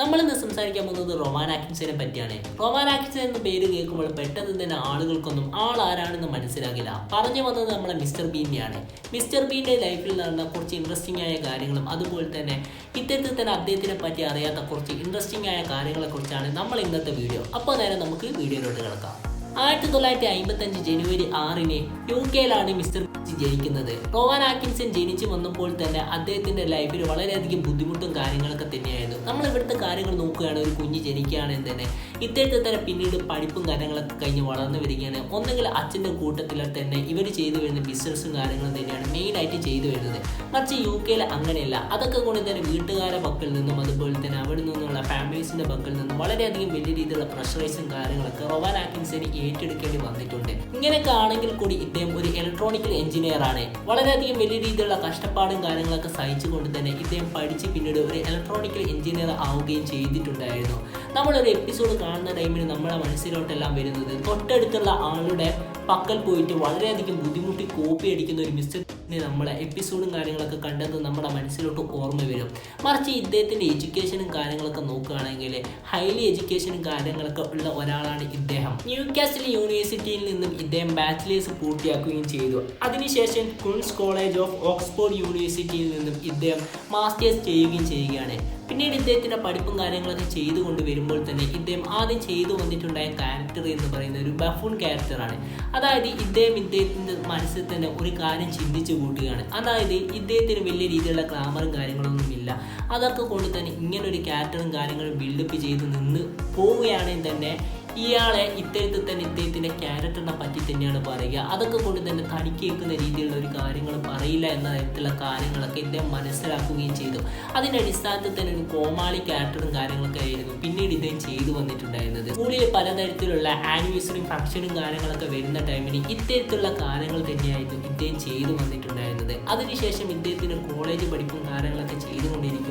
നമ്മൾ ഇന്ന് സംസാരിക്കാൻ പോകുന്നത് റൊമാൻ ആക്കിൻസിനെ പറ്റിയാണ്. റൊമാൻ ആക്കിൻസൺ എന്ന പേര് കേൾക്കുമ്പോൾ പെട്ടെന്ന് തന്നെ ആളുകൾക്കൊന്നും ആൾ ആരാണെന്ന് മനസ്സിലാകില്ല. പറഞ്ഞു വന്നത് നമ്മളെ മിസ്റ്റർ ബീന്റെയാണ് മിസ്റ്റർ ബീന്റെ ലൈഫിൽ നടന്ന കുറച്ച് ഇൻട്രസ്റ്റിംഗ് ആയ കാര്യങ്ങളും അതുപോലെ തന്നെ ഇത്തരത്തിൽ തന്നെ അദ്ദേഹത്തിനെ പറ്റി അറിയാത്ത കുറച്ച് ഇൻട്രസ്റ്റിംഗ് ആയ കാര്യങ്ങളെക്കുറിച്ചാണ് നമ്മൾ ഇന്നത്തെ വീഡിയോ. അപ്പോൾ നേരെ നമുക്ക് വീഡിയോയിലോട്ട് കിടക്കാം. ആയിരത്തി തൊള്ളായിരത്തി അമ്പത്തി അഞ്ച് ജനുവരി ആറിന് യു കെയിലാണ് മിസ്റ്റർ ജനിക്കുന്നത്. റോവാൻ ആക്കിൻസൺ ജനിച്ചു വന്നപ്പോൾ തന്നെ അദ്ദേഹത്തിന്റെ ലൈഫിൽ വളരെയധികം ബുദ്ധിമുട്ടും കാര്യങ്ങളൊക്കെ തന്നെയായിരുന്നു. നമ്മൾ ഇവിടുത്തെ കാര്യങ്ങൾ നോക്കുകയാണ് ഒരു കുഞ്ഞ് ജനിക്കുകയാണെങ്കിൽ തന്നെ ഇത്തരത്തിൽ തന്നെ പിന്നീട് പഠിപ്പും കാര്യങ്ങളൊക്കെ കഴിഞ്ഞ് വളർന്നു വരികയാണ്. ഒന്നെങ്കിൽ അച്ഛന്റെ കൂട്ടത്തിൽ തന്നെ ഇവർ ചെയ്തു വരുന്ന ബിസിനസ്സും കാര്യങ്ങളും തന്നെയാണ് മെയിനായിട്ട് ചെയ്തു വരുന്നത്. മറിച്ച് യു കെയിൽ അങ്ങനെയല്ല. അതൊക്കെ കൊണ്ട് തന്നെ വീട്ടുകാരുടെ പക്കൽ നിന്നും അതുപോലെ തന്നെ അവിടെ നിന്നുള്ള ഫാമിലീസിന്റെ പക്കൽ നിന്നും വളരെയധികം വലിയ രീതിയിലുള്ള പ്രഷറൈസും കാര്യങ്ങളൊക്കെ റൊവാൻ ആക്കിൻസിന് ഏറ്റെടുക്കേണ്ടി വന്നിട്ടുണ്ട്. ഇങ്ങനെയൊക്കെ ആണെങ്കിൽ കൂടി ഇദ്ദേഹം ഒരു ഇലക്ട്രോണിക്കൽ എഞ്ചിനീയർ ആണ്. വളരെയധികം വലിയ രീതിയിലുള്ള കഷ്ടപ്പാടും കാര്യങ്ങളൊക്കെ സഹിച്ചുകൊണ്ട് തന്നെ ഇദ്ദേഹം പഠിച്ച് പിന്നീട് ഒരു ഇലക്ട്രോണിക്കൽ എഞ്ചിനീയർ ആവുകയും ചെയ്തിട്ടുണ്ടായിരുന്നു. നമ്മളൊരു എപ്പിസോഡ് കാണുന്ന ടൈമിൽ നമ്മുടെ മനസ്സിലോട്ടെല്ലാം വരുന്നത് തൊട്ടടുത്തുള്ള ആളുടെ പക്കൽ പോയിട്ട് വളരെയധികം ബുദ്ധിമുട്ടി കോപ്പി അടിക്കുന്ന ഒരു മിസ്റ്റർ നമ്മളെ എപ്പിസോഡും കാര്യങ്ങളൊക്കെ കണ്ടത് നമ്മുടെ മനസ്സിലോട്ട് ഓർമ്മ വരും. മറിച്ച് ഇദ്ദേഹത്തിന്റെ എഡ്യൂക്കേഷനും കാര്യങ്ങളൊക്കെ നോക്കുകയാണെങ്കിൽ ഹൈലി എഡ്യൂക്കേഷനും കാര്യങ്ങളൊക്കെ ഉള്ള ഒരാളാണ് ഇദ്ദേഹം. ന്യൂ കാസിൽ യൂണിവേഴ്സിറ്റിയിൽ നിന്നും ഇദ്ദേഹം ബാച്ചിലേഴ്സ് പൂർത്തിയാക്കുകയും ചെയ്തു. അതിനുശേഷം ക്വീൻസ് കോളേജ് ഓഫ് ഓക്സ്ഫോർഡ് യൂണിവേഴ്സിറ്റിയിൽ നിന്നും ഇദ്ദേഹം മാസ്റ്റേഴ്സ് ചെയ്യുകയും ചെയ്യുകയാണ്. പിന്നീട് ഇദ്ദേഹത്തിന്റെ പഠിപ്പും കാര്യങ്ങളൊക്കെ ചെയ്തുകൊണ്ട് വരുമ്പോൾ തന്നെ ഇദ്ദേഹം ആദ്യം ചെയ്തു വന്നിട്ടുണ്ടായ ക്യാരക്ടർ എന്ന് പറയുന്ന ഒരു ബഫൂൺ ക്യാരക്ടറാണ് അതായത് ഇദ്ദേഹം ഇദ്ദേഹത്തിന്റെ മനസ്സിൽ തന്നെ ഒരു കാര്യം ചിന്തിച്ചു കൂട്ടുകയാണ്. അതായത് ഇദ്ദേഹത്തിന് വലിയ രീതിയിലുള്ള ക്ലാമറും കാര്യങ്ങളൊന്നും ഇല്ല അതൊക്കെ കൊണ്ട് തന്നെ ഇങ്ങനൊരു ക്യാരക്ടറും കാര്യങ്ങളും ബിൽഡപ്പ് ചെയ്ത് നിന്ന് പോവുകയാണെങ്കിൽ തന്നെ ഇയാളെ ഇത്തരത്തിൽ തന്നെ ഇദ്ദേഹത്തിന്റെ ക്യാരക്ടറിനെ പറ്റി തന്നെയാണ് പറയുക. അതൊക്കെ കൊണ്ട് തന്നെ തനിക്ക് കേൾക്കുന്ന രീതിയിലുള്ള ഒരു കാര്യങ്ങൾ പറയില്ല എന്ന തരത്തിലുള്ള കാര്യങ്ങളൊക്കെ ഇദ്ദേഹം മനസ്സിലാക്കുകയും ചെയ്തു. അതിന്റെ അടിസ്ഥാനത്തിൽ തന്നെ ഒരു കോമാളി ക്യാരക്ടറും കാര്യങ്ങളൊക്കെ ആയിരുന്നു പിന്നീട് ഇദ്ദേഹം ചെയ്തു വന്നിട്ടുണ്ടായിരുന്നത്. സ്കൂളിൽ പലതരത്തിലുള്ള ആനിവേഴ്സറി ഫംഗ്ഷനും കാര്യങ്ങളൊക്കെ വരുന്ന ടൈമിന് ഇത്തരത്തിലുള്ള കാര്യങ്ങൾ തന്നെയായിരുന്നു ഇദ്ദേഹം ചെയ്തു വന്നിട്ടുണ്ടായിരുന്നത്. അതിനുശേഷം ഇദ്ദേഹത്തിന് കോളേജ് പഠിപ്പും കാര്യങ്ങളൊക്കെ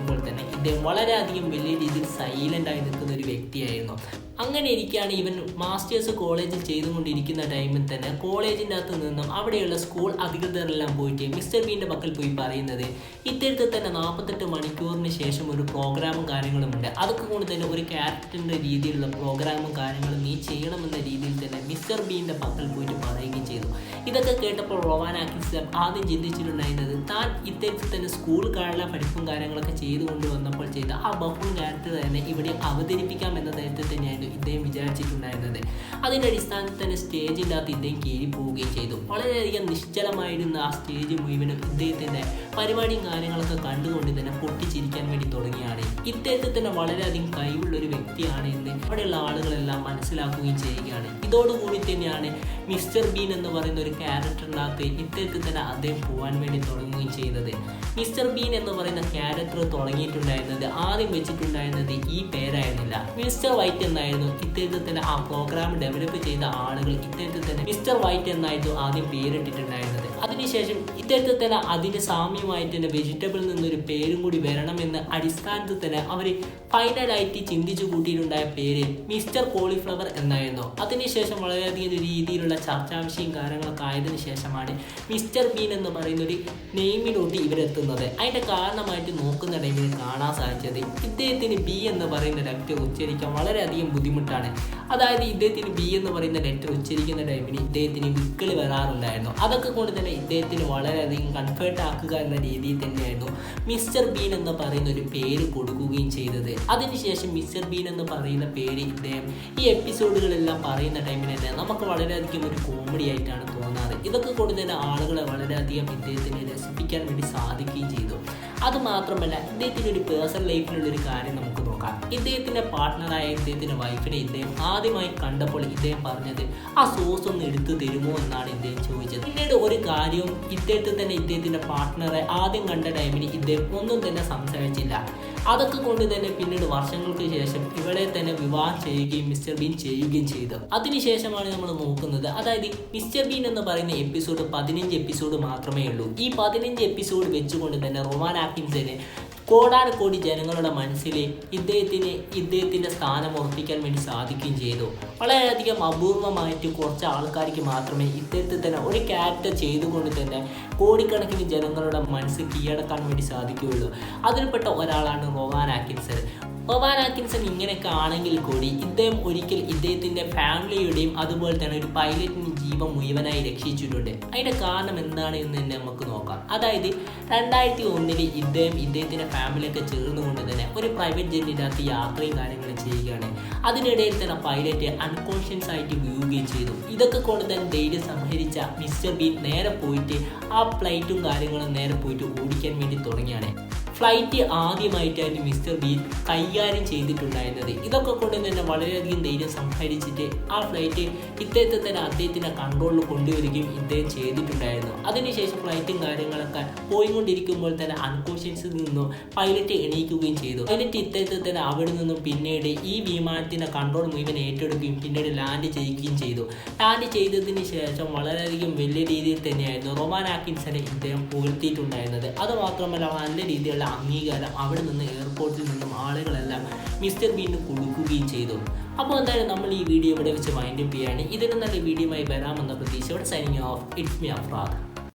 ചെയ്തുകൊണ്ടിരിക്കുമ്പോൾ തന്നെ ഇദ്ദേഹം വളരെയധികം വലിയ രീതിയിൽ സൈലന്റ് ആയി നിൽക്കുന്ന ഒരു വ്യക്തിയായിരുന്നു. അങ്ങനെ ഇരിക്കുകയാണ് ഇവൻ മാസ്റ്റേഴ്സ് കോളേജിൽ ചെയ്തുകൊണ്ടിരിക്കുന്ന ടൈമിൽ തന്നെ കോളേജിന്റെ അകത്ത് നിന്നും അവിടെയുള്ള സ്കൂൾ അധികൃതരെല്ലാം പോയിട്ട് മിസ്റ്റർ ബീന്റെ പക്കൽ പോയി പറയുന്നത് ഇത്തരത്തിൽ തന്നെ നാൽപ്പത്തെട്ട് മണിക്കൂറിന് ശേഷം ഒരു പ്രോഗ്രാമും കാര്യങ്ങളും ഉണ്ട്. അതൊക്കെ കൊണ്ട് തന്നെ ഒരു ക്യാരക്ടറിന്റെ രീതിയിലുള്ള പ്രോഗ്രാമും കാര്യങ്ങളും നീ ചെയ്യണമെന്ന രീതിയിൽ തന്നെ മിസ്റ്റർ ബീന്റെ പക്കൽ പോയിട്ട് പറയുകയും ചെയ്തു. ഇതൊക്കെ കേട്ടപ്പോൾ റോവാൻ ആദ്യം ചിന്തിച്ചിട്ടുണ്ടായിരുന്നത് താൻ ഇത്തരത്തിൽ തന്നെ സ്കൂൾ കാല പഠിപ്പും കാര്യങ്ങളൊക്കെ ചെയ്തുകൊണ്ട് വന്നപ്പോൾ ചെയ്ത ആ ബഫൂൺ ക്യാരക്ടർ തന്നെ ഇവിടെ അവതരിപ്പിക്കാം എന്ന തരത്തിൽ തന്നെയായിരുന്നു ഇദ്ദേഹം വിചാരിച്ചിട്ടുണ്ടായിരുന്നത്. അതിന്റെ അടിസ്ഥാനത്തിൽ തന്നെ സ്റ്റേജ് ഇല്ലാത്ത ഇദ്ദേഹം കയറി പോവുകയും ചെയ്തു. വളരെയധികം നിശ്ചലമായിരുന്ന ആ സ്റ്റേജ് മുഴുവനും ഇദ്ദേഹത്തിന്റെ പരിപാടിയും കാര്യങ്ങളൊക്കെ കണ്ടുകൊണ്ട് തന്നെ പൊട്ടിച്ചിരിക്കാൻ വേണ്ടി തുടങ്ങിയാണ്. ഇദ്ദേഹത്തിൽ തന്നെ വളരെയധികം കഴിവുള്ള ഒരു വ്യക്തിയാണ് എന്ന് അവിടെയുള്ള ആളുകളെല്ലാം മനസ്സിലാക്കുകയും ചെയ്യുകയാണ്. ഇതോടുകൂടി തന്നെയാണ് മിസ്റ്റർ ബീൻ എന്ന് പറയുന്ന ഒരു ക്യാരക്ടറിനകത്ത് ഇത്തരത്തിൽ തന്നെ അദ്ദേഹം പോകാൻ വേണ്ടി തുടങ്ങുകയും ചെയ്യുന്നത് മിസ്റ്റർ ബീൻ എന്ന് പറയുന്ന ക്യാരക്ടർ തുടങ്ങിയിട്ടുണ്ടായിരുന്നത് ആദ്യം വെച്ചിട്ടുണ്ടായിരുന്നത് ഈ പേരായിരുന്നില്ല. മിസ്റ്റർ വൈറ്റ് എന്നായിരുന്നു ഇത്തരത്തിൽ തന്നെ ആ പ്രോഗ്രാം ഡെവലപ്പ് ചെയ്ത ആളുകൾ ഇത്തരത്തിൽ തന്നെ മിസ്റ്റർ വൈറ്റ് എന്നായിരുന്നു ആദ്യം പേരിട്ടിട്ടുണ്ടായിരുന്നത്. അതിനുശേഷം ഇത്തരത്തിൽ തന്നെ അതിന് സാമ്യമായിട്ട് തന്നെ വെജിറ്റബിൾ നിന്നൊരു പേരും കൂടി വരണമെന്ന് അടിസ്ഥാനത്തിൽ തന്നെ അവർ ഫൈനലായിട്ട് ചിന്തിച്ചു കൂട്ടിയിട്ടുണ്ടായ പേര് മിസ്റ്റർ കോളിഫ്ലവർ എന്നായിരുന്നു. അതിനുശേഷം വളരെയധികം രീതിയിലുള്ള ചർച്ചാ വിഷയം കാര്യങ്ങളൊക്കെ ആയതിനു ശേഷമാണ് മിസ്റ്റർ ബീൻ എന്ന് പറയുന്ന ഒരു നെയിമിലോട്ട് ഇവരെത്തുന്നത്. അതിന്റെ കാരണമായിട്ട് നോക്കുന്ന ടൈമിൽ കാണാൻ സാധിച്ചത് ഇദ്ദേഹത്തിന് ബി എന്ന് പറയുന്ന ലെറ്റർ ഉച്ചരിക്കാൻ വളരെയധികം ബുദ്ധിമുട്ടാണ്. അതായത് ഇദ്ദേഹത്തിന് ബി എന്ന് പറയുന്ന ലെറ്റർ ഉച്ചരിക്കുന്ന ടൈമിന് ഇദ്ദേഹത്തിന് വിക്കളി വരാറുണ്ടായിരുന്നു. അതൊക്കെ കൊണ്ട് തന്നെ ഇദ്ദേഹത്തിന് വളരെയധികം കൺഫേർട്ട് ആക്കുക എന്ന രീതിയിൽ തന്നെയായിരുന്നു മിസ്റ്റർ ബീൻ എന്ന് പറയുന്ന ഒരു പേര് കൊടുക്കുകയും ചെയ്തത്. അതിനുശേഷം മിസ്റ്റർ ബീൻ എന്ന് പറയുന്ന പേര് ഇദ്ദേഹം ഈ എപ്പിസോഡുകളെല്ലാം പറയുന്ന ടൈമിൽ തന്നെ നമുക്ക് വളരെയധികം ഒരു കോമഡി ആയിട്ടാണ് തോന്നാറ്. ഇതൊക്കെ കൊണ്ട് തന്നെ ആളുകളെ വളരെയധികം ഇദ്ദേഹത്തിനെ രസിപ്പിക്കാൻ വേണ്ടി സാധിക്കുകയും ചെയ്തു. അത് മാത്രമല്ല ഇദ്ദേഹത്തിന്റെ ഒരു പേഴ്സണൽ ലൈഫിലുള്ള ഒരു കാര്യം നമുക്ക് നോക്കാം. ഇദ്ദേഹത്തിന്റെ പാർട്ട്ണറായ ഇദ്ദേഹത്തിന്റെ വൈഫിനെ ഇദ്ദേഹം ആദ്യമായി കണ്ടപ്പോൾ ഇദ്ദേഹം പറഞ്ഞത് ആ സോസ് ഒന്ന് എടുത്തു തരുമോ എന്നാണ് ഇദ്ദേഹം ചോദിച്ചത്. പിന്നീട് ഒരു കാര്യവും ഇദ്ദേഹത്തിൽ തന്നെ ഇദ്ദേഹത്തിന്റെ പാർട്ട്ണറെ ആദ്യം കണ്ട ടൈമിന് ഇദ്ദേഹം ഒന്നും തന്നെ സംസാരിച്ചില്ല. അതൊക്കെ കൊണ്ട് തന്നെ പിന്നീട് വർഷങ്ങൾക്ക് ശേഷം ഇവളെ തന്നെ വിവാഹം ചെയ്യുകയും മിസ്റ്റർ ബീൻ ചെയ്യുകയും ചെയ്തു. അതിനുശേഷമാണ് നമ്മൾ നോക്കുന്നത് അതായത് മിസ്റ്റർ ബീൻ എന്ന് പറയുന്ന എപ്പിസോഡ് പതിനഞ്ച് എപ്പിസോഡ് മാത്രമേ ഉള്ളൂ. ഈ പതിനഞ്ച് എപ്പിസോഡ് വെച്ചുകൊണ്ട് തന്നെ റൊമാൻ ആക്കിൻസിന് കോടാനുകോടി ജനങ്ങളുടെ മനസ്സിൽ ഇദ്ദേഹത്തിന് ഇദ്ദേഹത്തിന്റെ സ്ഥാനം ഉറപ്പിക്കാൻ വേണ്ടി സാധിക്കുകയും ചെയ്തു. വളരെയധികം അപൂർവമായിട്ട് കുറച്ച് ആൾക്കാർക്ക് മാത്രമേ ഇദ്ദേഹത്തിൽ തന്നെ ഒരു ക്യാരക്ടർ ചെയ്തുകൊണ്ട് തന്നെ കോടിക്കണക്കിന് ജനങ്ങളുടെ മനസ്സ് കീഴടക്കാൻ വേണ്ടി സാധിക്കുകയുള്ളൂ. അതിൽപ്പെട്ട ഒരാളാണ് റോവാൻ ആക്കിൻസൺ. റോവാൻ ആക്കിൻസൺ ഇങ്ങനെയൊക്കെ ആണെങ്കിൽ കൂടി ഇദ്ദേഹം ഒരിക്കൽ ഇദ്ദേഹത്തിന്റെ ഫാമിലിയുടെയും അതുപോലെ തന്നെ ഒരു പൈലറ്റിന് ജീവൻ മുഴുവനായി രക്ഷിച്ചിട്ടുണ്ട്. അതിന്റെ കാരണം എന്താണ് എന്ന് തന്നെ നമുക്ക് നോക്കാം. അതായത് രണ്ടായിരത്തി ഒന്നിൽ ഇദ്ദേഹം ഇദ്ദേഹത്തിന്റെ ഫാമിലിയൊക്കെ ചേർന്നുകൊണ്ട് തന്നെ ഒരു പ്രൈവറ്റ് ജെറ്റിനകത്ത് യാത്രയും കാര്യങ്ങളും ചെയ്യുകയാണ്. അതിനിടയിൽ തന്നെ പൈലറ്റ് അൺകോൺഷ്യസ് ആയിട്ട് വീഴുകയും ചെയ്തു. ഇതൊക്കെ കൊണ്ട് തന്നെ ധൈര്യം സംഹരിച്ച മിസ്റ്റർ ബീൻ നേരെ പോയിട്ട് ആ ഫ്ലൈറ്റും കാര്യങ്ങളും നേരെ പോയിട്ട് ഓടിക്കാൻ വേണ്ടി തുടങ്ങിയാണ് ഫ്ലൈറ്റ് ആദ്യമായിട്ടായിരുന്നു മിസ്റ്റർ ബീൻ കൈകാര്യം ചെയ്തിട്ടുണ്ടായിരുന്നത്. ഇതൊക്കെ കൊണ്ട് തന്നെ വളരെയധികം ധൈര്യം സംഹരിച്ചിട്ട് ആ ഫ്ലൈറ്റ് ഇദ്ദേഹത്തെ തന്നെ അദ്ദേഹത്തിന്റെ കൺട്രോളിൽ കൊണ്ടുവരികയും ഇദ്ദേഹം ചെയ്തിട്ടുണ്ടായിരുന്നു. അതിനുശേഷം ഫ്ലൈറ്റും കാര്യങ്ങളൊക്കെ പോയിക്കൊണ്ടിരിക്കുമ്പോൾ തന്നെ അൺകോഷ്യൻസിൽ നിന്നും പൈലറ്റ് എണീക്കുകയും ചെയ്തു. പൈലറ്റ് ഇദ്ദേഹത്തെ തന്നെ അവിടെ നിന്നും പിന്നീട് ഈ വിമാനത്തിന്റെ കൺട്രോൾ മുഴുവൻ ഏറ്റെടുക്കുകയും പിന്നീട് ലാൻഡ് ചെയ്യുകയും ചെയ്തു. ലാൻഡ് ചെയ്തതിന് ശേഷം വളരെയധികം വലിയ രീതിയിൽ തന്നെയായിരുന്നു റൊമാൻ ആക്കിൻസനെ ഇദ്ദേഹം പുകഴ്ത്തിയിട്ടുണ്ടായിരുന്നത് അതുമാത്രമല്ല നല്ല രീതിയിലുള്ള അംഗീകാരം അവിടെ നിന്ന് എയർപോർട്ടിൽ നിന്നും ആളുകളെല്ലാം മിസ്റ്റർ ബീന് കൊടുക്കുകയും ചെയ്തു. അപ്പോൾ എന്തായാലും നമ്മൾ ഈ വീഡിയോ ഇവിടെ വെച്ച് വൈൻഡപ്പ് ചെയ്യാണ്. ഇതിന് നല്ല വീഡിയോ ആയി വരാമെന്ന പ്രതീക്ഷയോടെ signing off it's me Afrad